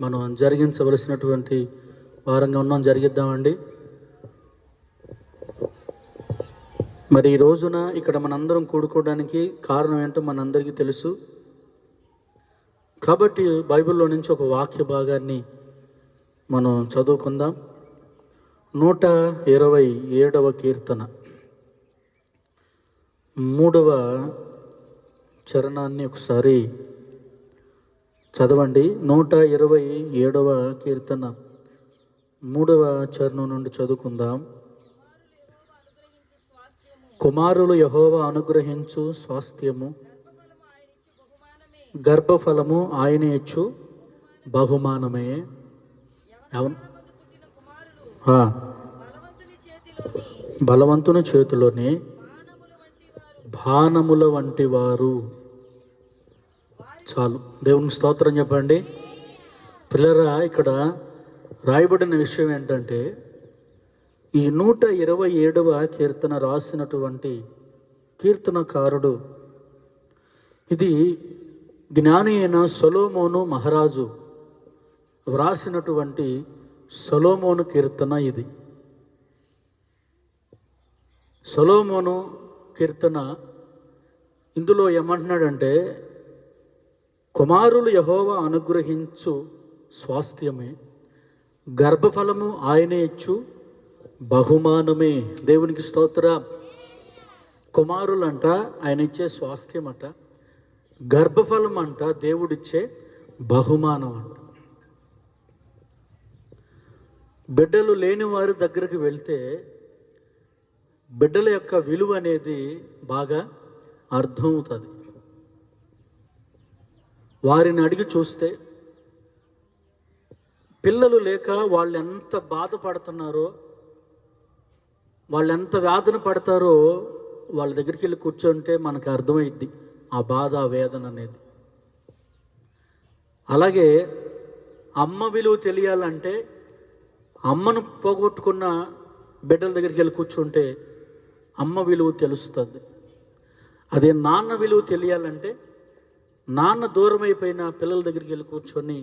మనం జరిగించవలసినటువంటి వారంగా ఉన్నాం. జరిగిద్దామండి. మరి ఈ రోజున ఇక్కడ మనందరం కూడుకోవడానికి కారణం ఏంటో మనందరికీ తెలుసు. కాబట్టి బైబిల్లో నుంచి ఒక వాక్య భాగాన్ని మనం చదువుకుందాం. నూట ఇరవై ఏడవ కీర్తన. మూడవ చరణాన్ని ఒకసారి చదవండి. నూట ఇరవై ఏడవ కీర్తన. మూడవ చరణం నుండి చదువుకుందాం. కుమారులు యహోవ అనుగ్రహించు స్వాస్థ్యము. గర్భఫలము ఆయన ఇచ్చు బహుమానమే. అవును. బలవంతుని చేతిలోని బాణముల వంటి వారు. చాలు. దేవునికి స్తోత్రం చెప్పండి. పిల్లరా ఇక్కడ రాయబడిన విషయం ఏంటంటే ఈ నూట ఇరవై ఏడవ కీర్తన రాసినటువంటి కీర్తనకారుడు ఇది జ్ఞాని అయిన సొలోమోను మహారాజు వ్రాసినటువంటి సొలోమోను కీర్తన ఇది. సొలోమోను కీర్తన ఇందులో ఏమంటున్నాడంటే కుమారులు యహోవ అనుగ్రహించు స్వాస్థ్యమే. గర్భఫలము ఆయనే ఇచ్చు బహుమానమే. దేవునికి స్తోత్ర. కుమారులంట ఆయన ఇచ్చే స్వాస్థ్యం అంట గర్భఫలం అంట దేవుడిచ్చే బహుమానం అంట బిడ్డలు లేని వారి దగ్గరికి వెళ్తే బిడ్డల యొక్క విలువ అనేది బాగా అర్థమవుతుంది. వారిని అడిగి చూస్తే పిల్లలు లేక వాళ్ళు ఎంత బాధపడుతున్నారో వాళ్ళు ఎంత వేదన పడతారో వాళ్ళ దగ్గరికి వెళ్ళి కూర్చుంటే మనకు అర్థమైద్ది ఆ బాధ ఆ వేదన అనేది. అలాగే అమ్మ విలువ తెలియాలంటే అమ్మను పోగొట్టుకున్న బిడ్డల దగ్గరికి వెళ్ళి కూర్చుంటే అమ్మ విలువ తెలుస్తుంది. అదే నాన్న విలువ తెలియాలంటే నాన్న దూరం అయిపోయిన పిల్లల దగ్గరికి వెళ్ళి కూర్చొని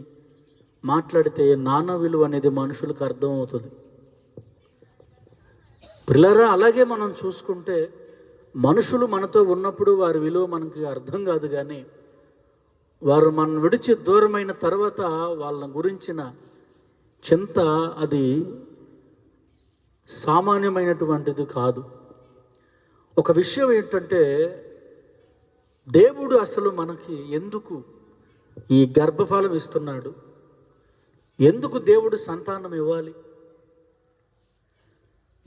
మాట్లాడితే నాన్న విలువ అనేది మనుషులకు అర్థమవుతుంది. పిల్లరా అలాగే మనం చూసుకుంటే మనుషులు మనతో ఉన్నప్పుడు వారి విలువ మనకి అర్థం కాదు కానీ వారు మనం విడిచి దూరమైన తర్వాత వాళ్ళ గురించిన చింత అది సామాన్యమైనటువంటిది కాదు. ఒక విషయం ఏంటంటే దేవుడు అసలు మనకి ఎందుకు ఈ గర్భఫలం ఇస్తున్నాడు? ఎందుకు దేవుడు సంతానం ఇవ్వాలి?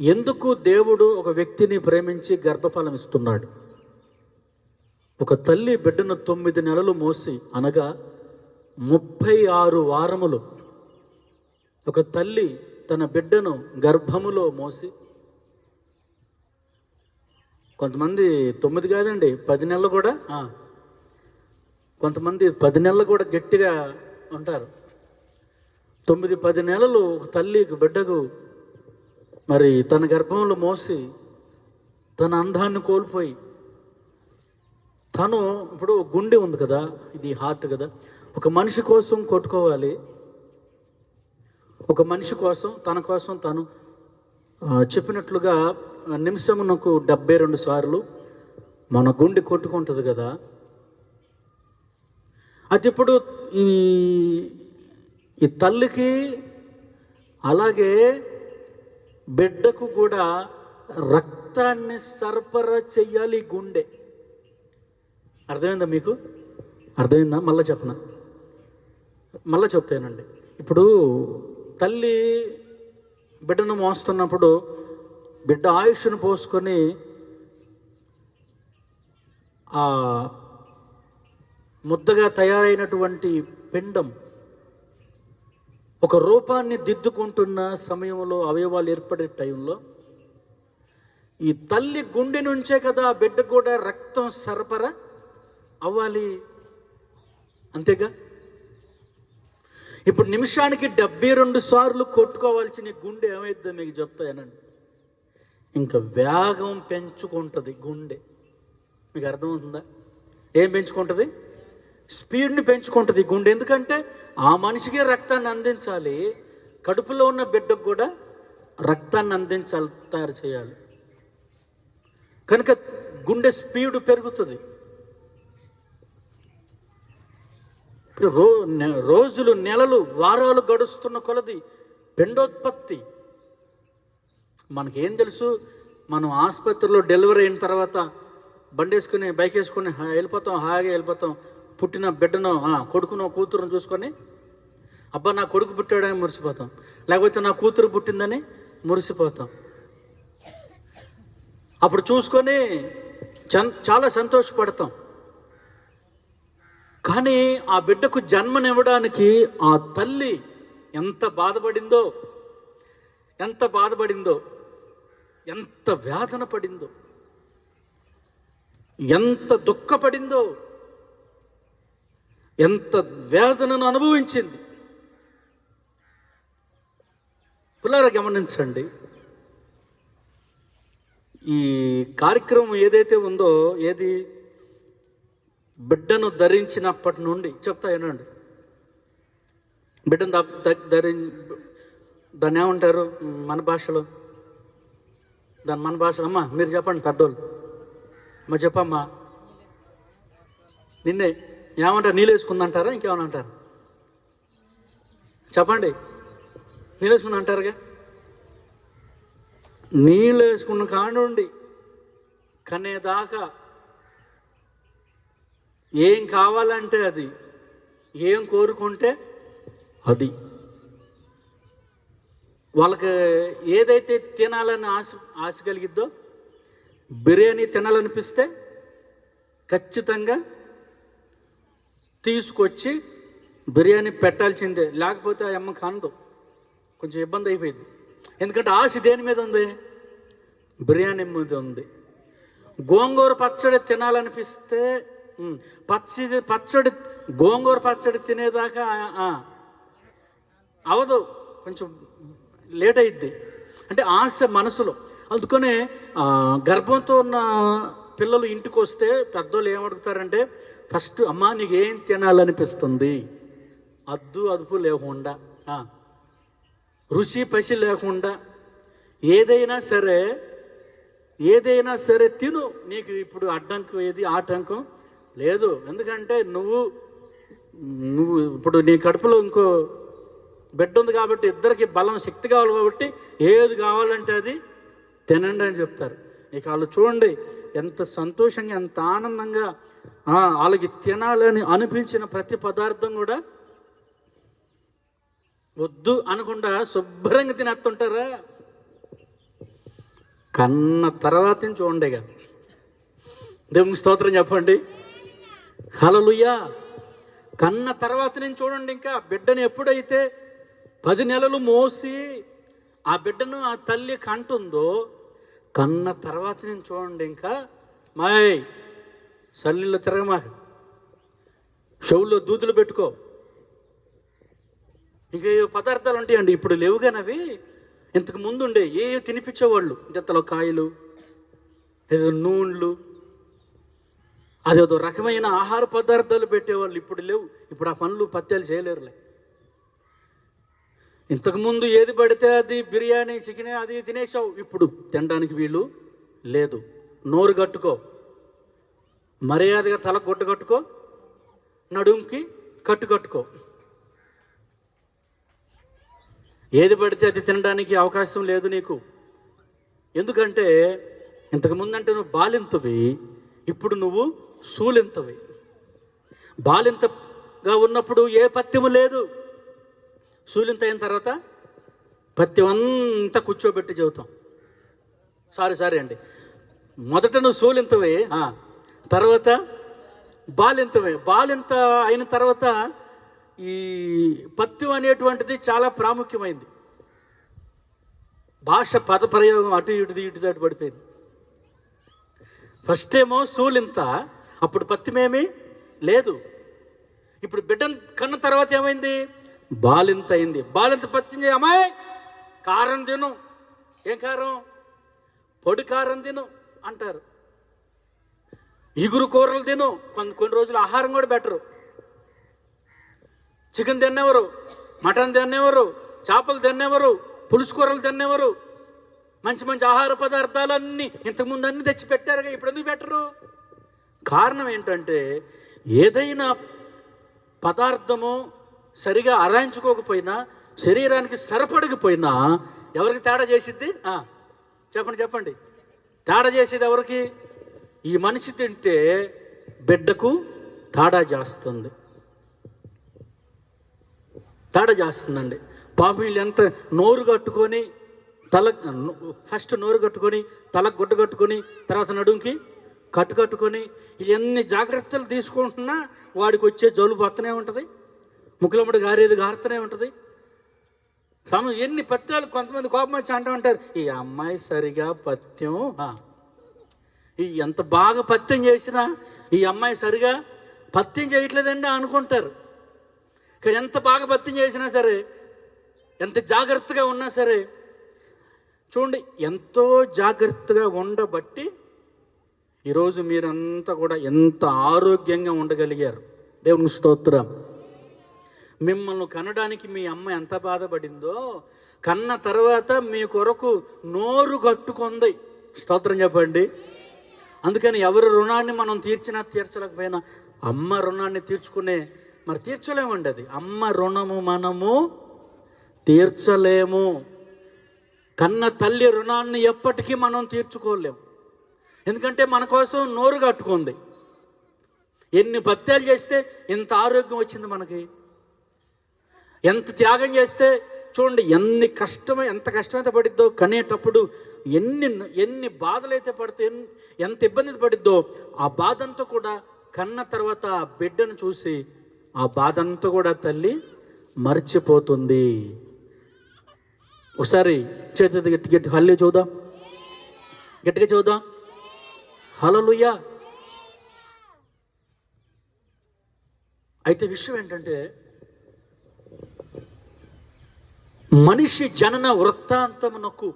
ఎందుకు దేవుడు ఒక వ్యక్తిని ప్రేమించి గర్భఫలం ఇస్తున్నాడు? ఒక తల్లి బిడ్డను తొమ్మిది నెలలు మోసి అనగా ముప్పై ఆరు వారములు ఒక తల్లి తన బిడ్డను గర్భములో మోసి కొంతమంది తొమ్మిది కాదండి పది నెలలు కూడా. కొంతమంది పది నెలలు కూడా గట్టిగా ఉంటారు. తొమ్మిది పది నెలలు ఒక తల్లి బిడ్డకు మరి తన గర్భంలో మోసి తన అందాన్ని కోల్పోయి తను ఇప్పుడు గుండె ఉంది కదా ఇది హార్ట్ కదా. ఒక మనిషి కోసం కొట్టుకోవాలి. ఒక మనిషి కోసం తన కోసం తను ఆ, నిమిషము నిమిషమునకు డెబ్బై రెండు సార్లు మన గుండె కొట్టుకుంటుంది కదా. అది ఇప్పుడు ఈ ఈ తల్లికి అలాగే బిడ్డకు కూడా రక్తాన్ని సరఫరా చెయ్యాలి ఈ గుండె. అర్థమైందా మీకు? అర్థమైందా? మళ్ళీ చెప్పనా? మళ్ళీ చెప్తానండి. ఇప్పుడు తల్లి బిడ్డను మోస్తున్నప్పుడు బిడ్డ ఆయుష్ను పోసుకొని ఆ ముద్దగా తయారైనటువంటి పిండం ఒక రూపాన్ని దిద్దుకుంటున్న సమయంలో అవయవాలు ఏర్పడే టైంలో ఈ తల్లి గుండె నుంచే కదా ఆ బిడ్డ కూడా రక్తం సరఫరా అవ్వాలి. అంతేగా? ఇప్పుడు నిమిషానికి డెబ్బై రెండు సార్లు కొట్టుకోవాల్సిన గుండె ఏమైద్దో మీకు చెప్తాయనండి ఇంకా వేగం పెంచుకుంటుంది గుండె. మీకు అర్థమవుతుందా? ఏం పెంచుకుంటుంది? స్పీడ్ని పెంచుకుంటుంది గుండె. ఎందుకంటే ఆ మనిషికే రక్తాన్ని అందించాలి. కడుపులో ఉన్న బిడ్డకు కూడా రక్తాన్ని అందించాలి తయారు చేయాలి. కనుక గుండె స్పీడ్ పెరుగుతుంది. రో రోజులు నెలలు వారాలు గడుస్తున్న కొలది పిండోత్పత్తి. మనకేం తెలుసు? మనం ఆసుపత్రిలో డెలివరీ అయిన తర్వాత బండేసుకుని బైక్ వేసుకుని హా- వెళ్ళిపోతాం హాయిగా వెళ్ళిపోతాం. పుట్టిన బిడ్డను కొడుకునో కూతురును చూసుకొని అబ్బా నా కొడుకు పుట్టాడని మురిసిపోతాం. లేకపోతే నా కూతురు పుట్టిందని మురిసిపోతాం. అప్పుడు చూసుకొని చాలా సంతోషపడతాం. కానీ ఆ బిడ్డకు జన్మనివ్వడానికి ఆ తల్లి ఎంత బాధపడిందో ఎంత బాధపడిందో ఎంత వేదన పడిందో ఎంత దుఃఖపడిందో ఎంత వేదనను అనుభవించింది. పిల్లల గమనించండి ఈ కార్యక్రమం ఏదైతే ఉందో ఏది బిడ్డను ధరించినప్పటి నుండి చెప్తా వినండి. బిడ్డను ధరి దాన్ని ఏమంటారు? మన భాషలో? దాని మన భాషలో అమ్మా మీరు చెప్పండి పెద్దోళ్ళు. అమ్మా చెప్పమ్మా. నిన్నే ఏమంటారు? నీళ్ళు వేసుకుందంటారా? ఇంకేమైనా అంటారు? చెప్పండి. నీళ్ళు వేసుకుని అంటారుగా? నీళ్ళు వేసుకున్న కానుండి కనేదాకా ఏం కావాలంటే అది ఏం కోరుకుంటే అది. వాళ్ళకి ఏదైతే తినాలని ఆశ ఆశ కలిగిద్దో బిర్యానీ తినాలనిపిస్తే ఖచ్చితంగా తీసుకొచ్చి బిర్యానీ పెట్టాల్సిందే. లేకపోతే ఆ అమ్మ కానదు. కొంచెం ఇబ్బంది అయిపోయింది ఎందుకంటే ఆశ దేని మీద ఉంది? బిర్యానీ మీద ఉంది. గోంగూర పచ్చడి తినాలనిపిస్తే పచ్చి పచ్చడి గోంగూర పచ్చడి తినేదాకా అవదు. కొంచెం లేట్ అయిద్ది అంటే ఆశ మనసులో. అందుకనే గర్భంతో ఉన్న పిల్లలు ఇంటికి వస్తే పెద్దోళ్ళు ఏమడుగుతారంటే ఫస్ట్ అమ్మా నీకు ఏం తినాలనిపిస్తుంది? అద్దు అదుపు లేకుండా రుచి పసి లేకుండా ఏదైనా సరే ఏదైనా సరే తిను. నీకు ఇప్పుడు అడ్డంకం ఏది? ఆటంకం లేదు. ఎందుకంటే నువ్వు నువ్వు ఇప్పుడు నీ కడుపులో ఇంకో బిడ్డ ఉంది కాబట్టి ఇద్దరికి బలం శక్తి కావాలి కాబట్టి ఏది కావాలంటే అది తినండి అని చెప్తారు. ఇక వాళ్ళు చూడండి ఎంత సంతోషంగా ఎంత ఆనందంగా వాళ్ళకి తినాలని అనిపించిన ప్రతి పదార్థం కూడా వద్దు అనకుండా శుభ్రంగా తినేస్తుంటారా? కన్న తర్వాత చూడండి ఇక. దేవునికి స్తోత్రం చెప్పండి. హలలుయ్యా కన్న తర్వాత నేను చూడండి ఇంకా. బిడ్డని ఎప్పుడైతే పది నెలలు మోసి ఆ బిడ్డను ఆ తల్లి కంటుందో కన్న తర్వాత నేను చూడండి ఇంకా. మాయ్ సల్లిలో తిరగమా షవుల్లో దూదులు పెట్టుకో. ఇంకా ఏ పదార్థాలు ఉంటాయండి ఇప్పుడు లేవు అవి. ఇంతకు ముందు ఉండే ఏ తినిపించేవాళ్ళు? జతలో కాయలు ఏదో నూనెలు అదేదో రకమైన ఆహార పదార్థాలు పెట్టేవాళ్ళు ఇప్పుడు లేవు. ఇప్పుడు ఆ పనులు పత్యాలు చేయలేరులే. ఇంతకుముందు ఏది పడితే అది బిర్యానీ చికెన్ అది తినేసావు ఇప్పుడు తినడానికి వీలు లేదు. నోరు కట్టుకో. మర్యాదగా తల గొట్ట కట్టుకో. నడుంకి కట్టు కట్టుకో. ఏది పడితే అది తినడానికి అవకాశం లేదు నీకు. ఎందుకంటే ఇంతకుముందు అంటే నువ్వు బాలింతవి ఇప్పుడు నువ్వు సూలింతవి. బాలింతగా ఉన్నప్పుడు ఏ పత్యము లేదు. సూలింత అయిన తర్వాత పత్తి అంతా కూర్చోబెట్టి చెబుతాం సారీ సారీ అండి. మొదట నువ్వు సూలింతవే తర్వాత బాలింతవే బాలింత అయిన తర్వాత ఈ పత్యం అనేటువంటిది చాలా ప్రాముఖ్యమైంది. భాష పద ప్రయోగం అటు ఇటుది ఇటు అటు పడిపోయింది. ఫస్ట్ ఏమో సూలింత అప్పుడు పత్యమేమి లేదు. ఇప్పుడు బిడ్డ కన్న తర్వాత ఏమైంది? బాలింత అయింది బాలింత పత్యం చేయ అమ్మాయి? కారం తిను. ఏం కారం? పొడి కారం తిను అంటారు. ఇగురు కూరలు తిను. కొన్ని కొన్ని రోజులు ఆహారం కూడా బెటరు చికెన్ తినేవారు మటన్ తినేవారు చేపలు తినేవారు పులుసు కూరలు తినేవారు. మంచి మంచి ఆహార పదార్థాలన్నీ ఇంతకుముందు అన్నీ తెచ్చి పెట్టారుగా ఇప్పుడు ఎందుకు పెట్టరు? కారణం ఏంటంటే ఏదైనా పదార్థము సరిగా అరాయించుకోకపోయినా శరీరానికి సరిపడకపోయినా ఎవరికి తేడా చేసిద్ది? చెప్పండి చెప్పండి. తేడా చేసేది ఎవరికి? ఈ మనిషి తింటే బిడ్డకు తేడా చేస్తుంది. తేడా చేస్తుందండి. పాపం వీళ్ళు ఎంత నోరు కట్టుకొని తల ఫస్ట్ నోరు కట్టుకొని తల గుడ్డ కట్టుకొని తర్వాత నడుంకి కట్టు కట్టుకొని ఎన్ని జాగ్రత్తలు తీసుకుంటున్నా వాడికి వచ్చే జలుబు అత్తనే ఉంటుంది. ముక్కులమ్మడి గారేది గారుతూనే ఉంటుంది. సమయం ఎన్ని పత్యాలు కొంతమంది కోపం వచ్చి అంటూ ఉంటారు ఈ అమ్మాయి సరిగా పత్యం ఈ ఎంత బాగా పత్యం చేసినా ఈ అమ్మాయి సరిగా పత్యం చేయట్లేదండి అనుకుంటారు. కానీ ఎంత బాగా పత్యం చేసినా సరే ఎంత జాగ్రత్తగా ఉన్నా సరే చూడండి ఎంతో జాగ్రత్తగా ఉండబట్టి ఈరోజు మీరంతా కూడా ఎంత ఆరోగ్యంగా ఉండగలిగారు. దేవుని స్తోత్రం. మిమ్మల్ని కనడానికి మీ అమ్మ ఎంత బాధపడిందో కన్న తర్వాత మీ కొరకు నోరు కట్టుకుంది. స్తోత్రం చెప్పండి. అందుకని ఎవరి రుణాన్ని మనం తీర్చినా తీర్చలేకపోయినా అమ్మ రుణాన్ని తీర్చుకునే మరి తీర్చలేమండి అది. అమ్మ రుణము మనము తీర్చలేము. కన్న తల్లి రుణాన్ని ఎప్పటికీ మనం తీర్చుకోలేము ఎందుకంటే మన కోసం నోరు కట్టుకుంది. ఎన్ని భత్యాలు చేస్తే ఇంత ఆరోగ్యం వచ్చింది మనకి. ఎంత త్యాగం చేస్తే చూడండి ఎన్ని కష్టమై ఎంత కష్టమైతే పడిద్దో కనేటప్పుడు ఎన్ని ఎన్ని బాధలైతే పడితే ఎంత ఇబ్బంది పడిద్దో ఆ బాధ అంతా కూడా కన్న తర్వాత ఆ బిడ్డను చూసి ఆ బాధ అంతా కూడా తల్లి మర్చిపోతుంది. ఒకసారి చేతి గట్టి గట్టి హల్లి చూద్దాం. గట్టిగా చూద్దాం. హలలుయ్యా అయితే విషయం ఏంటంటే మనిషి జనన వృత్తాంతమునకు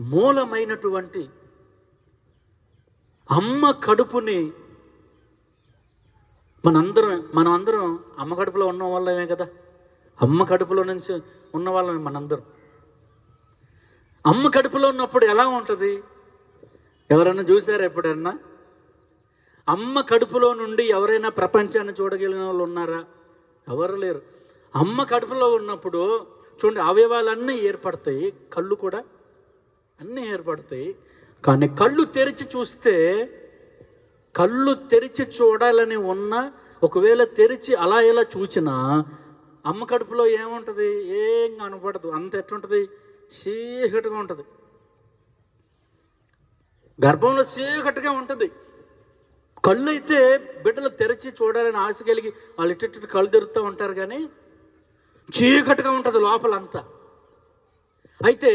మూలమైనటువంటి అమ్మ కడుపుని మనందరం మనం అందరం అమ్మ కడుపులో ఉన్న వాళ్ళమే కదా. అమ్మ కడుపులో నుంచి ఉన్న వాళ్ళమే మనందరం. అమ్మ కడుపులో ఉన్నప్పుడు ఎలా ఉంటుంది? ఎవరైనా చూసారా ఎప్పుడన్నా? అమ్మ కడుపులో నుండి ఎవరైనా ప్రపంచాన్ని చూడగలిగిన వాళ్ళు ఉన్నారా? ఎవరు లేరు. అమ్మ కడుపులో ఉన్నప్పుడు చూడండి అవయవాలన్నీ ఏర్పడతాయి కళ్ళు కూడా అన్నీ ఏర్పడతాయి. కానీ కళ్ళు తెరిచి చూస్తే కళ్ళు తెరిచి చూడాలని ఉన్న ఒకవేళ తెరిచి అలా ఇలా చూచినా అమ్మ కడుపులో ఏముంటుంది? ఏం కనపడదు. అంత ఎట్లుంటుంది? చీకటిగా ఉంటుంది. గర్భంలో చీకటిగా ఉంటుంది. కళ్ళు అయితే బిడ్డలు తెరిచి చూడాలని ఆశ కలిగి వాళ్ళు ఇటు కళ్ళు తెరుతూ ఉంటారు కానీ చీకటిగా ఉంటుంది లోపలంతా. అయితే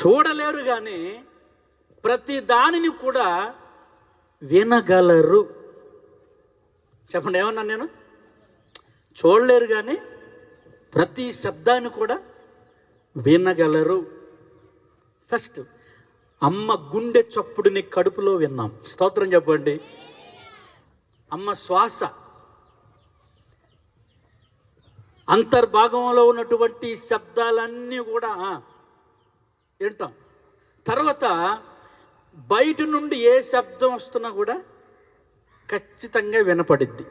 చూడలేరు కానీ ప్రతి దానిని కూడా వినగలరు. చెప్పండి ఏమన్నా నేను? చూడలేరు కానీ ప్రతి శబ్దాన్ని కూడా వినగలరు. ఫస్ట్ అమ్మ గుండె చప్పుడుని కడుపులో విన్నాం. స్తోత్రం చెప్పండి. అమ్మ శ్వాస అంతర్భాగంలో ఉన్నటువంటి శబ్దాలన్నీ కూడా వింటాం. తర్వాత బయట నుండి ఏ శబ్దం వస్తున్నా కూడా ఖచ్చితంగా వినపడిద్ది.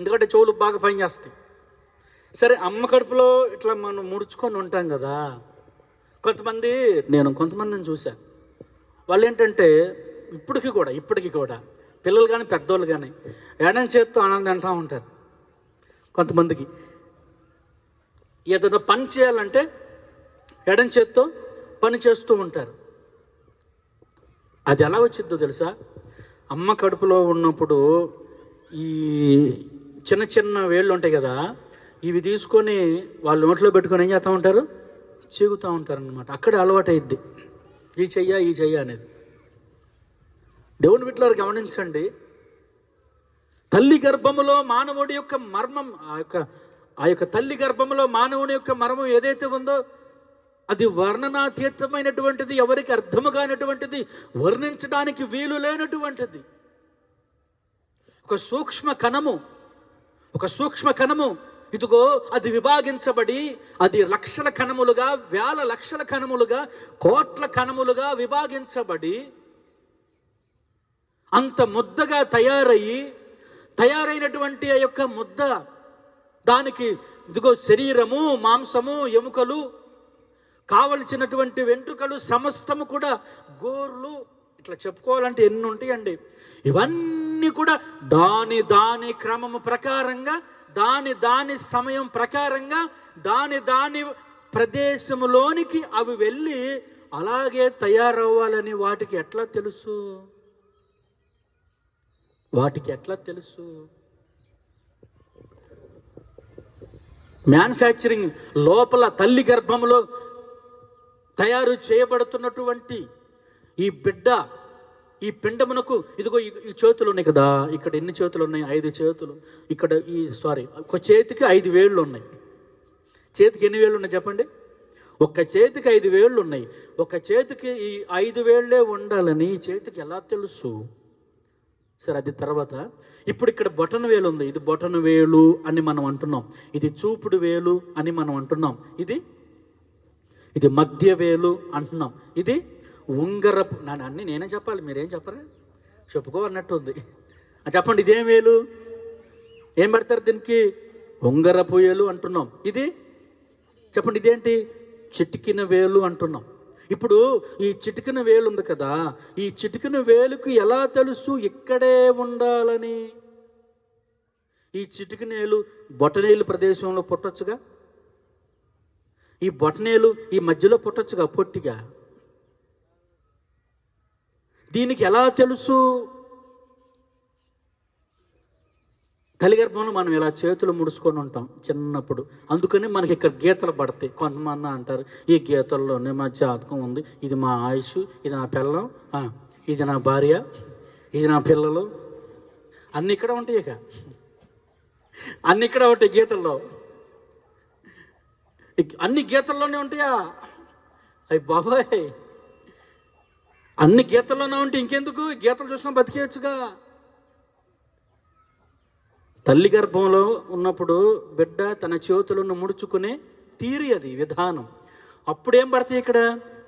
ఎందుకంటే చెవులు బాగా పనిచేస్తాయి సరే అమ్మ కడుపులో ఇట్లా మనం ముడుచుకొని ఉంటాం కదా. కొంతమంది నేను కొంతమందిని చూశాను వాళ్ళు ఏంటంటే ఇప్పటికి కూడా ఇప్పటికి కూడా పిల్లలు కానీ పెద్దోళ్ళు కానీ ఎడం చేత్తో ఆనందం అంటూ ఉంటారు. కొంతమందికి. ఏదైనా పని చేయాలంటే ఎడం చేత్తో పని చేస్తూ ఉంటారు. అది ఎలా వచ్చిందో తెలుసా? అమ్మ కడుపులో ఉన్నప్పుడు ఈ చిన్న చిన్న వేళ్ళు ఉంటాయి కదా ఇవి తీసుకొని వాళ్ళ నోట్లో పెట్టుకొని ఏం చేస్తూ ఉంటారు? చీగుతూ ఉంటారు అనమాట అక్కడ అలవాటు అయింది ఈ చెయ్య ఈ చెయ్య అనేది. దేవుని వీటిలో గమనించండి. తల్లి గర్భములో మానవుడి యొక్క మర్మం ఆ యొక్క ఆ యొక్క తల్లి గర్భములో మానవుని యొక్క మర్మం ఏదైతే ఉందో అది వర్ణనాతీతమైనటువంటిది ఎవరికి అర్థము కానటువంటిది వర్ణించడానికి వీలు లేనటువంటిది. ఒక సూక్ష్మ కణము ఒక సూక్ష్మ కణము ఇదిగో అది విభాగించబడి అది లక్షల కణములుగా వేల లక్షల కణములుగా కోట్ల కణములుగా విభాగించబడి అంత ముద్దగా తయారయ్యి తయారైనటువంటి ఆ యొక్క ముద్ద. దానికి ఇదిగో శరీరము మాంసము ఎముకలు కావలసినటువంటి వెంట్రుకలు సమస్తము కూడా గోర్లు ఇట్లా చెప్పుకోవాలంటే ఎన్ని ఉంటాయండి? ఇవన్నీ కూడా దాని దాని క్రమము ప్రకారంగా దాని దాని సమయం ప్రకారంగా దాని దాని ప్రదేశంలోనికి అవి వెళ్ళి అలాగే తయారవ్వాలని వాటికి ఎట్లా తెలుసు? వాటికి ఎట్లా తెలుసు? మ్యానుఫ్యాక్చరింగ్ లోపల తల్లి గర్భంలో తయారు చేయబడుతున్నటువంటి ఈ బిడ్డ ఈ పిండమునకు ఇదిగో ఈ- చేతులు ఉన్నాయి కదా. ఇక్కడ ఎన్ని చేతులు ఉన్నాయి ఐదు చేతులు. ఇక్కడ ఈ సారీ ఒక చేతికి ఐదు వేళ్ళు ఉన్నాయి చేతికి ఎన్ని వేళ్ళు ఉన్నాయి చెప్పండి? ఒక చేతికి ఐదు వేళ్ళు ఉన్నాయి ఒక చేతికి ఈ ఐదు వేళ్ళే ఉండాలని ఈ చేతికి ఎలా తెలుసు? సరే అది తర్వాత. ఇప్పుడు ఇక్కడ బొటన వేలు ఉంది. ఇది బొటన వేలు అని మనం అంటున్నాం. ఇది చూపుడు వేలు అని మనం అంటున్నాం. ఇది? ఇది మధ్య వేలు అంటున్నాం. ఇది ఉంగరపు నన్ను అన్ని నేనే చెప్పాలి. మీరేం చెప్పరా? చెప్పుకో అన్నట్టు ఉంది. చెప్పండి ఇదేం వేలు? ఏం పెడతారు దీనికి? ఉంగరపు వేలు అంటున్నాం. ఇది? చెప్పండి ఇదేంటి? చిటికిన వేలు అంటున్నాం. ఇప్పుడు ఈ చిటికిన వేలు ఉంది కదా ఈ చిటికిన వేలుకు ఎలా తెలుసు ఇక్కడే ఉండాలని? ఈ చిటికనేలు బొటనేలు ప్రదేశంలో పుట్టొచ్చుగా? ఈ బొటనేలు ఈ మధ్యలో పుట్టొచ్చుగా పొట్టిగా? దీనికి ఎలా తెలుసు? తల్లి గర్భంలో మనం ఇలా చేతులు ముడుచుకొని ఉంటాం చిన్నప్పుడు. అందుకని మనకి ఇక్కడ గీతలు పడతాయి. కొంతమంది అంటారు ఈ గీతల్లోనే మా జాతకం ఉంది. ఇది మా ఆయుష్ ఇది నా పిల్లం ఇది నా భార్య ఇది నా పిల్లలు. అన్ని ఇక్కడ ఉంటాయి ఇక. అన్నీ ఇక్కడ ఉంటాయి గీతల్లో. ఇక్- అన్ని గీతల్లోనే ఉంటాయా? అయ్యి బాబాయ్! అన్ని గీతల్లోనే ఉంటే ఇంకెందుకు? గీతలు చూసినా బతికేయచ్చుగా. తల్లి గర్భంలో ఉన్నప్పుడు బిడ్డ తన చేతులను ముడుచుకునే తీరి అది విధానం. అప్పుడేం పడతాయి ఇక్కడ?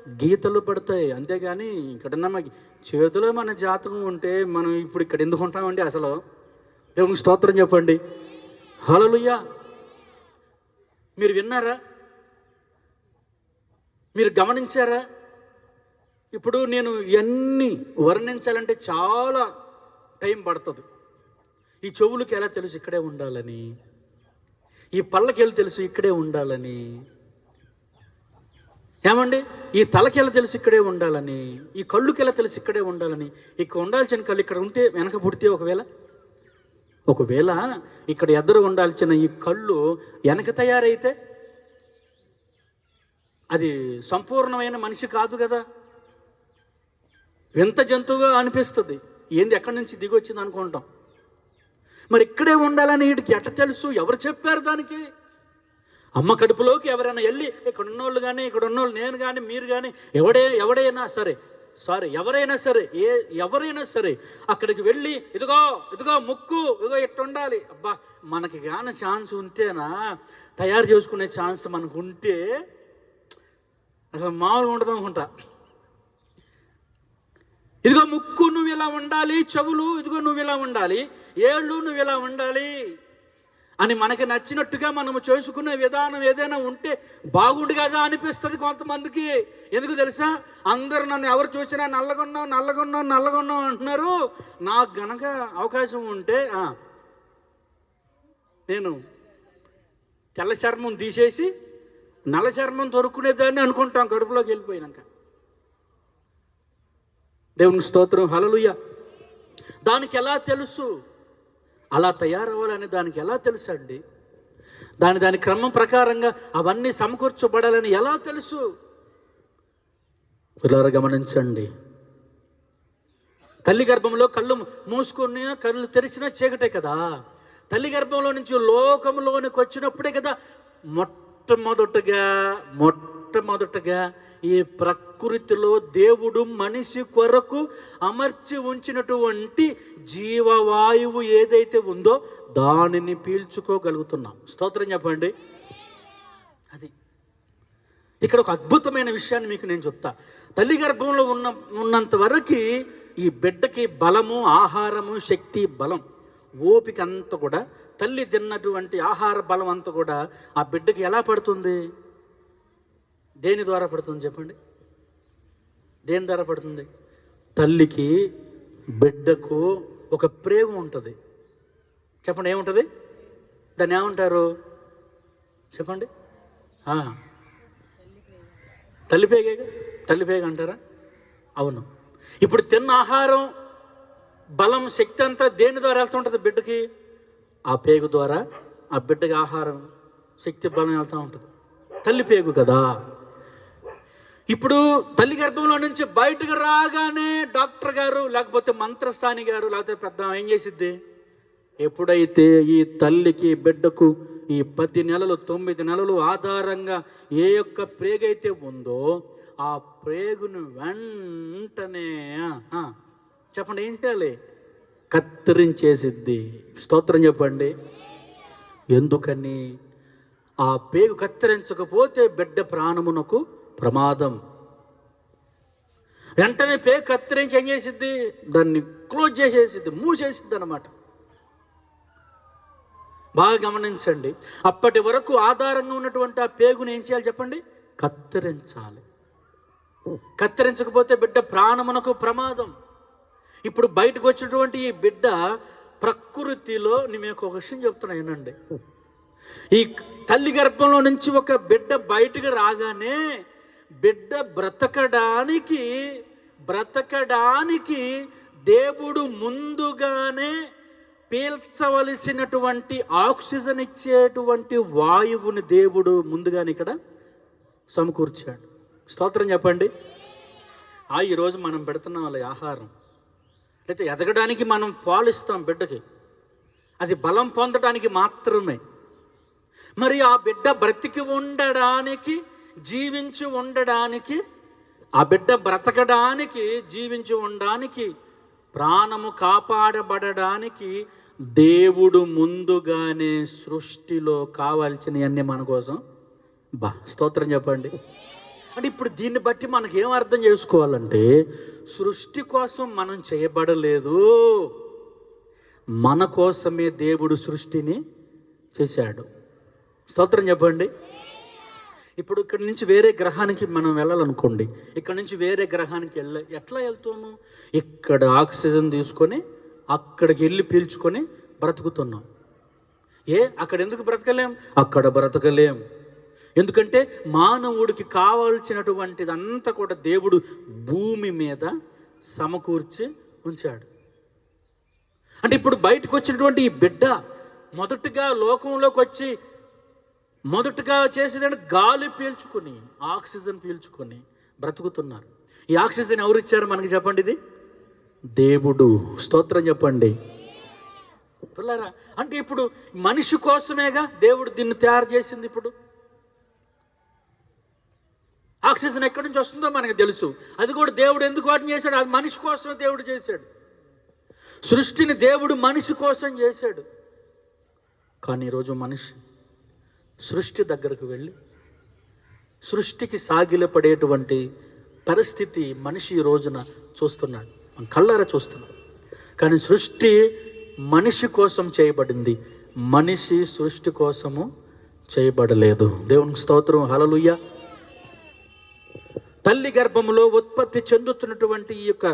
గీతలు పడతాయి. అంతేగాని ఇక్కడ మన చేతిలో మన జాతకం ఉంటే మనం ఇప్పుడు ఇక్కడ ఎందుకు ఉంటామండి అసలు? దేవుని స్తోత్రం చెప్పండి. హలలుయ్యా మీరు విన్నారా? మీరు గమనించారా? ఇప్పుడు నేను ఇవన్నీ వర్ణించాలంటే చాలా టైం పడుతుంది. ఈ చెవులకి ఎలా తెలుసు ఇక్కడే ఉండాలని? ఈ పళ్ళకి ఎలా తెలుసు ఇక్కడే ఉండాలని? ఏమండి? ఈ తలకి ఎలా తెలుసు ఇక్కడే ఉండాలని? ఈ కళ్ళుకి ఎలా తెలుసు ఇక్కడే ఉండాలని? ఇక్కడ ఉండాల్సిన కళ్ళు ఇక్కడ ఉంటే వెనక పుడితే ఒకవేళ? ఒకవేళ ఇక్కడ ఎదురు ఉండాల్సిన ఈ కళ్ళు వెనక తయారైతే? అది సంపూర్ణమైన మనిషి కాదు కదా? వింత జంతువుగా అనిపిస్తుంది. ఏంది ఎక్కడి నుంచి దిగొచ్చింది అనుకుంటాం. మరి ఇక్కడే ఉండాలని వీటికి ఎట్ట తెలుసు? ఎవరు చెప్పారు దానికి? అమ్మ కడుపులోకి ఎవరైనా వెళ్ళి ఇక్కడ ఉన్నోళ్ళు కానీ ఇక్కడ ఉన్నోళ్ళు నేను కానీ మీరు కానీ ఎవడే ఎవడైనా సరే సారీ ఎవరైనా సరే ఏ ఎవరైనా సరే అక్కడికి వెళ్ళి ఇదిగో ఇదిగో ముక్కు ఇదిగో ఇట్ట ఉండాలి అబ్బా మనకి కానీ ఛాన్స్ ఉంటేనా? తయారు చేసుకునే ఛాన్స్ మనకు ఉంటే అసలు మామూలుగా ఉండదు అనుకుంటా ఇదిగో ముక్కు నువ్వు ఇలా ఉండాలి చెవులు ఇదిగో నువ్వు ఇలా ఉండాలి ఏళ్ళు నువ్వు ఇలా ఉండాలి అని మనకి నచ్చినట్టుగా మనము చేసుకునే విధానం ఏదైనా ఉంటే బాగుండు కదా అనిపిస్తుంది కొంతమందికి. ఎందుకు తెలుసా? అందరు నన్ను ఎవరు చూసినా నల్లగొన్నావు నల్లగొన్నావు నల్లగొన్నావు అంటున్నారు. నాకు గనక అవకాశం ఉంటే నేను తెల్ల చర్మం తీసేసి నల్ల చర్మం దొరుకునేదాన్ని అనుకుంటాం కడుపులోకి వెళ్ళిపోయినాక. దేవుని స్తోత్రం హలలుయ దానికి ఎలా తెలుసు? అలా తయారవ్వాలని దానికి ఎలా తెలుసు అండి దాని దాని క్రమం ప్రకారంగా అవన్నీ సమకూర్చబడాలని ఎలా తెలుసు? పిల్లలు గమనించండి. తల్లి గర్భంలో కళ్ళు మూసుకుని కళ్ళు తెరిచిన చీకటే కదా. తల్లి గర్భంలో నుంచి లోకంలోనికి వచ్చినప్పుడే కదా మొట్టమొదటగా మొట్ట మొట్టమొదటగా ఈ ప్రకృతిలో దేవుడు మనిషి కొరకు అమర్చి ఉంచినటువంటి జీవవాయువు ఏదైతే ఉందో దానిని పీల్చుకోగలుగుతున్నాం. స్తోత్రం చెప్పండి. అది. ఇక్కడ ఒక అద్భుతమైన విషయాన్ని మీకు నేను చెప్తా. తల్లి గర్భంలో ఉన్న ఉన్నంత వరకు ఈ బిడ్డకి బలము ఆహారము శక్తి బలం ఓపిక అంతా కూడా తల్లి తిన్నటువంటి ఆహార బలం అంతా కూడా ఆ బిడ్డకి ఎలా పడుతుంది? దేని ద్వారా పడుతుంది చెప్పండి? దేని ద్వారా పడుతుంది? తల్లికి బిడ్డకు ఒక ప్రేమ ఉంటుంది. చెప్పండి ఏముంటుంది? దాన్ని ఏమంటారు? చెప్పండి. ఆ. తల్లిపేగ తల్లిపేగ అంటారా? అవును. ఇప్పుడు తిన్న ఆహారం బలం శక్తి అంతా దేని ద్వారా వెళ్తుంటుంది బిడ్డకి? ఆ పేగు ద్వారా ఆ బిడ్డకి ఆహారం శక్తి బలం వెళ్తూ ఉంటుంది. తల్లి పేగు కదా. ఇప్పుడు తల్లి గర్భంలో నుంచి బయటకు రాగానే డాక్టర్ గారు లేకపోతే మంత్రస్థాని గారు లేకపోతే పెద్ద ఏం చేసిద్ది? ఎప్పుడైతే ఈ తల్లికి బిడ్డకు ఈ పది నెలలు తొమ్మిది నెలలు ఆధారంగా ఏ యొక్క ప్రేగైతే ఉందో ఆ ప్రేగును వెంటనే చెప్పండి ఏం చేయాలి? కత్తిరించేసిద్ది. స్తోత్రం చెప్పండి. ఎందుకని? ఆ పేగు కత్తిరించకపోతే బిడ్డ ప్రాణమునకు ప్రమాదం. వెంటనే పే కత్తిరించి ఏం చేసిద్ది? దాన్ని క్లోజ్ చేసేసిద్ది మూసేసిద్ది అనమాట బాగా గమనించండి. అప్పటి వరకు ఆధారంగా ఉన్నటువంటి ఆ పేగుని ఏం చేయాలి చెప్పండి? కత్తిరించాలి. కత్తిరించకపోతే బిడ్డ ప్రాణమునకు ప్రమాదం. ఇప్పుడు బయటకు వచ్చినటువంటి ఈ బిడ్డ ప్రకృతిలో నేను మీకు ఒక విషయం చెప్తున్నా వినండి. ఈ తల్లి గర్భంలో నుంచి ఒక బిడ్డ బయటకు రాగానే బిడ్డ బ్రతకడానికి బ్రతకడానికి దేవుడు ముందుగానే పీల్చవలసినటువంటి ఆక్సిజన్ ఇచ్చేటువంటి వాయువుని దేవుడు ముందుగానే ఇక్కడ సమకూర్చాడు. స్తోత్రం చెప్పండి. ఆ ఈరోజు మనం పెడుతున్నాం వాళ్ళ ఆహారం. అయితే ఎదగడానికి మనం పాలిస్తాం బిడ్డకి. అది బలం పొందడానికి మాత్రమే. మరి ఆ బిడ్డ బ్రతికి ఉండడానికి జీవించి ఉండడానికి ఆ బిడ్డ బ్రతకడానికి జీవించి ఉండడానికి ప్రాణము కాపాడబడడానికి దేవుడు ముందుగానే సృష్టిలో కావాల్సినవన్నీ మన కోసం. బా స్తోత్రం చెప్పండి. అంటే ఇప్పుడు దీన్ని బట్టి మనకి ఏం అర్థం చేసుకోవాలంటే సృష్టి కోసం మనం చేయబడలేదు. మన కోసమే దేవుడు సృష్టిని చేశాడు. స్తోత్రం చెప్పండి. ఇప్పుడు ఇక్కడి నుంచి వేరే గ్రహానికి మనం వెళ్ళాలనుకోండి ఇక్కడ నుంచి వేరే గ్రహానికి వెళ్ళ ఎట్లా వెళ్తాము? ఇక్కడ ఆక్సిజన్ తీసుకొని అక్కడికి వెళ్ళి పీల్చుకొని బ్రతుకుతున్నాం. ఏ? అక్కడ ఎందుకు బ్రతకలేం? అక్కడ బ్రతకలేం. ఎందుకంటే మానవుడికి కావాల్సినటువంటిది అంతా కూడా దేవుడు భూమి మీద సమకూర్చి ఉంచాడు. అంటే ఇప్పుడు బయటకు వచ్చినటువంటి ఈ బిడ్డ మొదటగా లోకంలోకి వచ్చి మొదటగా చేసేదంటే గాలి పీల్చుకొని ఆక్సిజన్ పీల్చుకొని బ్రతుకుతున్నారు. ఈ ఆక్సిజన్ ఎవరు ఇచ్చారు మనకి చెప్పండి ఇది? దేవుడు. స్తోత్రం చెప్పండి. పిల్లరా అంటే ఇప్పుడు మనిషి కోసమేగా దేవుడు దీన్ని తయారు చేసింది ఇప్పుడు? ఆక్సిజన్ ఎక్కడి నుంచి వస్తుందో మనకు తెలుసు. అది కూడా దేవుడు ఎందుకు వాటిని చేశాడు? అది మనిషి కోసమే దేవుడు చేశాడు. సృష్టిని దేవుడు మనిషి కోసం చేశాడు. కానీ ఈరోజు మనిషి సృష్టి దగ్గరకు వెళ్ళి సృష్టికి సాగిలపడేటువంటి పరిస్థితి మనిషి ఈ రోజున చూస్తున్నాడు. మన కళ్ళారా చూస్తున్నాడు కానీ సృష్టి మనిషి కోసం చేయబడింది. మనిషి సృష్టి కోసము చేయబడలేదు. దేవునికి స్తోత్రం. హలలుయ్య తల్లి గర్భములో ఉత్పత్తి చెందుతున్నటువంటి ఈ యొక్క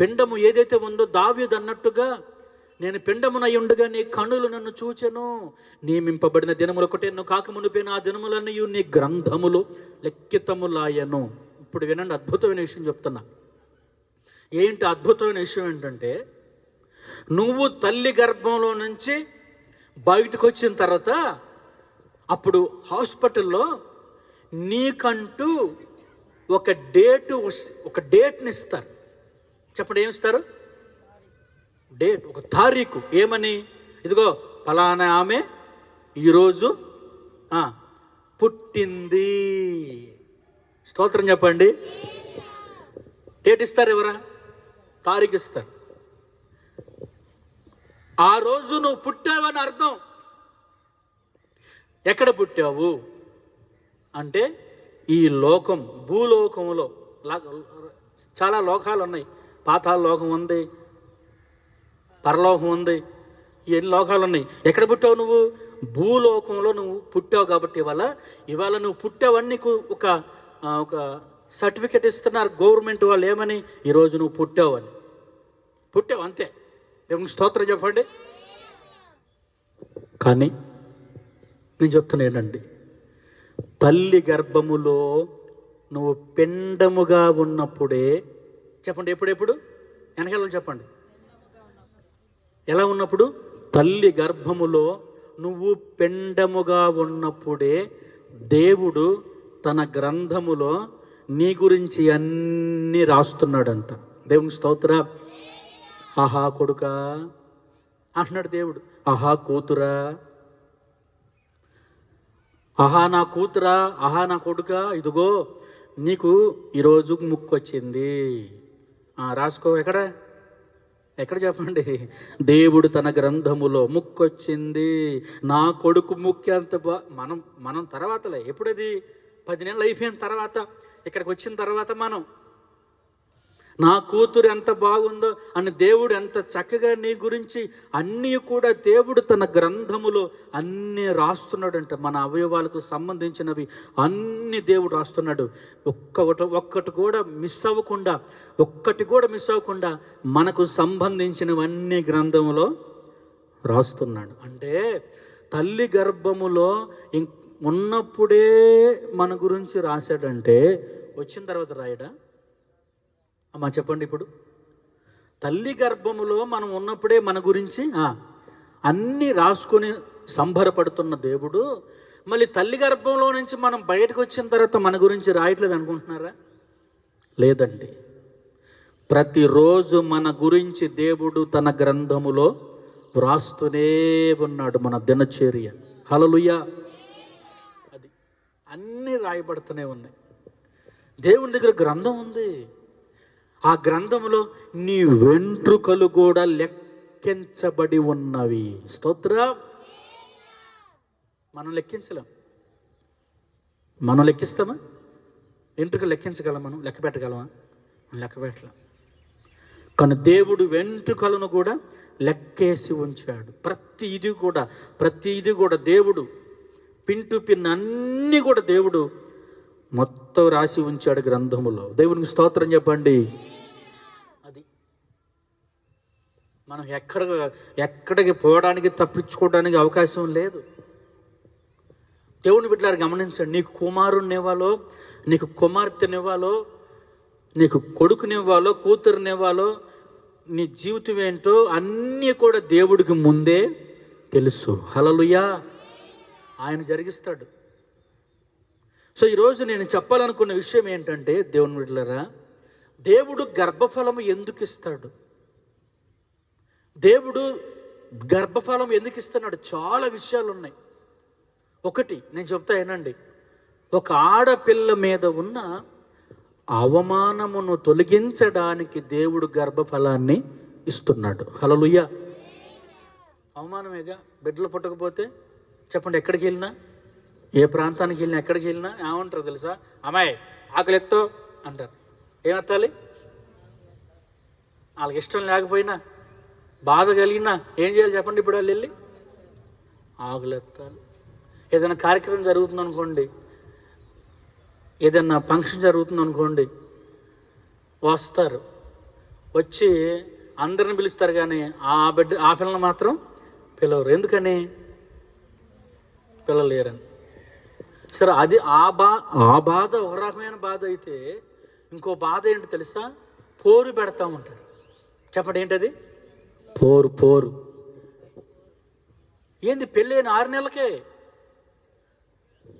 పిండము ఏదైతే ఉందో దావ్యుదన్నట్టుగా అన్నట్టుగా నేను పిండమునై ఉండగా నీ కనులు నన్ను చూచెను. నియమింపబడిన దినములు ఒకటే నువ్వు కాకమునిపోయిన ఆ దినములన్నీ నీ గ్రంథములు లెక్కితములాయను ఇప్పుడు వినండి అద్భుతమైన విషయం చెప్తున్నా. ఏంటి అద్భుతమైన విషయం ఏంటంటే నువ్వు తల్లి గర్భంలో నుంచి బయటకు వచ్చిన తర్వాత అప్పుడు హాస్పిటల్లో నీకంటూ ఒక డేటు ఒక డేట్ని ఇస్తారు. చెప్పండి ఏమిస్తారు? ఇస్తారు డేట్ ఒక తారీఖు ఏమని? ఇదిగో ఫలానా ఆమె ఈరోజు పుట్టింది. స్తోత్రం చెప్పండి. డేట్ ఇస్తారు ఎవరా? తారీఖు ఇస్తారు. ఆ రోజు నువ్వు పుట్టావని అర్థం. ఎక్కడ పుట్టావు? అంటే ఈ లోకం భూలోకంలో చాలా లోకాలు ఉన్నాయి. పాతాల లోకం ఉంది పరలోకం ఉంది. ఎన్ని లోకాలు ఉన్నాయి? ఎక్కడ పుట్టావు నువ్వు? భూలోకంలో నువ్వు పుట్టావు కాబట్టి ఇవాళ ఇవాళ నువ్వు పుట్టావని నీకు ఒక ఒక సర్టిఫికెట్ ఇస్తున్నారు గవర్నమెంట్ వాళ్ళు ఏమని? ఈరోజు నువ్వు పుట్టావు అని. పుట్టావు అంతే. దేవునికి స్తోత్రం చెప్పండి. కానీ నేను చెప్తున్నా ఏంటండి తల్లి గర్భములో నువ్వు పిండముగా ఉన్నప్పుడే చెప్పండి ఎప్పుడెప్పుడు? వెనకాల చెప్పండి. ఎలా ఉన్నప్పుడు? తల్లి గర్భములో నువ్వు పిండముగా ఉన్నప్పుడే దేవుడు తన గ్రంథములో నీ గురించి అన్నీ రాస్తున్నాడంట. దేవుని స్తోత్ర. ఆహా కొడుకా. అంటున్నాడు దేవుడు. ఆహా కూతురా. ఆహా నా కూతురా. ఆహా నా కొడుకా. ఇదిగో నీకు ఈరోజు ముక్కు వచ్చింది రాసుకో. ఎక్కడ? ఎక్కడ చెప్పండి? దేవుడు తన గ్రంథములో ముక్కొచ్చింది. నా కొడుకు ముక్కి బా మనం మనం తర్వాతలే. ఎప్పుడది? పది నెలలు అయిపోయిన తర్వాత ఇక్కడికి వచ్చిన తర్వాత మనం నా కూతురు ఎంత బాగుందో అని దేవుడు ఎంత చక్కగా నీ గురించి అన్నీ కూడా దేవుడు తన గ్రంథములో అన్నీ రాస్తున్నాడంట. మన అవయవాలకు సంబంధించినవి అన్ని దేవుడు రాస్తున్నాడు. ఒక్కటి ఒక్కటి కూడా మిస్ అవ్వకుండా ఒక్కటి కూడా మిస్ అవ్వకుండా మనకు సంబంధించినవన్నీ గ్రంథములో రాస్తున్నాడు. అంటే తల్లి గర్భములో ఇం ఉన్నప్పుడే మన గురించి రాశాడంటే వచ్చిన తర్వాత రాయడా? అమ్మా చెప్పండి ఇప్పుడు. తల్లి గర్భములో మనం ఉన్నప్పుడే మన గురించి అన్నీ రాసుకొని సంబరపడుతున్న దేవుడు మళ్ళీ తల్లి గర్భంలో నుంచి మనం బయటకు వచ్చిన తర్వాత మన గురించి రాయట్లేదు అనుకుంటున్నారా? లేదండి. ప్రతిరోజు మన గురించి దేవుడు తన గ్రంథములో వ్రాస్తూనే ఉన్నాడు మన దినచర్య. హలలుయ అది అన్నీ రాయబడుతూనే ఉన్నాయి. దేవుని దగ్గర గ్రంథం ఉంది. ఆ గ్రంథంలో నీ వెంట్రుకలు కూడా లెక్కించబడి ఉన్నవి. స్తోత్ర. మనం లెక్కించలేం. మనం లెక్కిస్తామా? వెంట్రుకలు లెక్కించగలం మనం? లెక్క పెట్టగలమా? మనం లెక్క పెట్టలేం. కానీ దేవుడు వెంట్రుకలను కూడా లెక్కేసి ఉంచాడు. ప్రతి ఇది కూడా ప్రతి ఇది కూడా దేవుడు పిన్ టు పిన్ అన్నీ కూడా దేవుడు మొత్తం రాసి ఉంచాడు గ్రంథములో. దేవునికి స్తోత్రం చెప్పండి అది మనం ఎక్కడ ఎక్కడికి పోవడానికి తప్పించుకోవడానికి అవకాశం లేదు. దేవుని బిడ్డలారు గమనించండి. నీకు కుమారునివ్వాలో నీకు కుమార్తెనివ్వాలో నీకు కొడుకునివ్వాలో కూతురునివ్వాలో నీ జీవితం ఏంటో అన్నీ కూడా దేవుడికి ముందే తెలుసు. హలలుయా ఆయన జరిగిస్తాడు. సో ఈరోజు నేను చెప్పాలనుకున్న విషయం ఏంటంటే దేవుని బిడ్డలారా దేవుడు గర్భఫలము ఎందుకు ఇస్తాడు? దేవుడు గర్భఫలం ఎందుకు ఇస్తున్నాడు? చాలా విషయాలు ఉన్నాయి ఒకటి నేను చెప్తా ఏనండి ఒక ఆడపిల్ల మీద ఉన్న అవమానమును తొలగించడానికి దేవుడు గర్భఫలాన్ని ఇస్తున్నాడు. హలలుయ్య అవమానమేగా బిడ్డలు పుట్టకపోతే? చెప్పండి ఎక్కడికి వెళ్ళినా? ఏ ప్రాంతానికి వెళ్ళినా ఎక్కడికి వెళ్ళినా? ఏమంటారు తెలుసా? అమ్మాయి ఆకలి ఎత్తో అంటారు. ఏమెత్తాలి? వాళ్ళకి ఇష్టం లేకపోయినా బాధ కలిగినా ఏం చేయాలి చెప్పండి ఇప్పుడు వాళ్ళు వెళ్ళి? ఆకులెత్తాలి ఏదైనా కార్యక్రమం జరుగుతుంది అనుకోండి ఏదైనా ఫంక్షన్ జరుగుతుంది అనుకోండి వస్తారు. వచ్చి అందరిని పిలుస్తారు కానీ ఆ బిడ్డ ఆ పిల్లల్ని మాత్రం పిలవరు. ఎందుకని? పిల్లలు లేరని సరే అది ఆ బా ఆ బాధ ఒక రకమైన బాధ అయితే ఇంకో బాధ ఏంటి తెలుసా? పోరు పెడతా ఉంటారు. చెప్పండి ఏంటది? పోరు పోరు. ఏంది పెళ్ళైన ఆరు నెలలకే?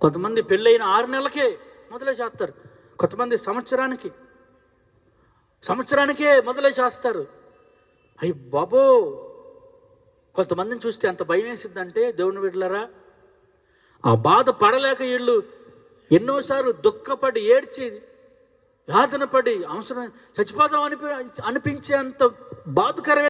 కొంతమంది పెళ్ళైన ఆరు నెలలకే మొదలై చేస్తారు కొంతమంది సంవత్సరానికి. సంవత్సరానికే మొదలై చేస్తారు అయ్యి బాబో! కొంతమందిని చూస్తే ఎంత భయం వేసిద్దంటే దేవుని బిడ్డలారా ఆ బాధ పడలేక వీళ్ళు ఎన్నోసార్లు దుఃఖపడి ఏడ్చి యాతన పడి అవసరం చచ్చిపోదాం అనిపి అనిపించే అంత బాధకరమైన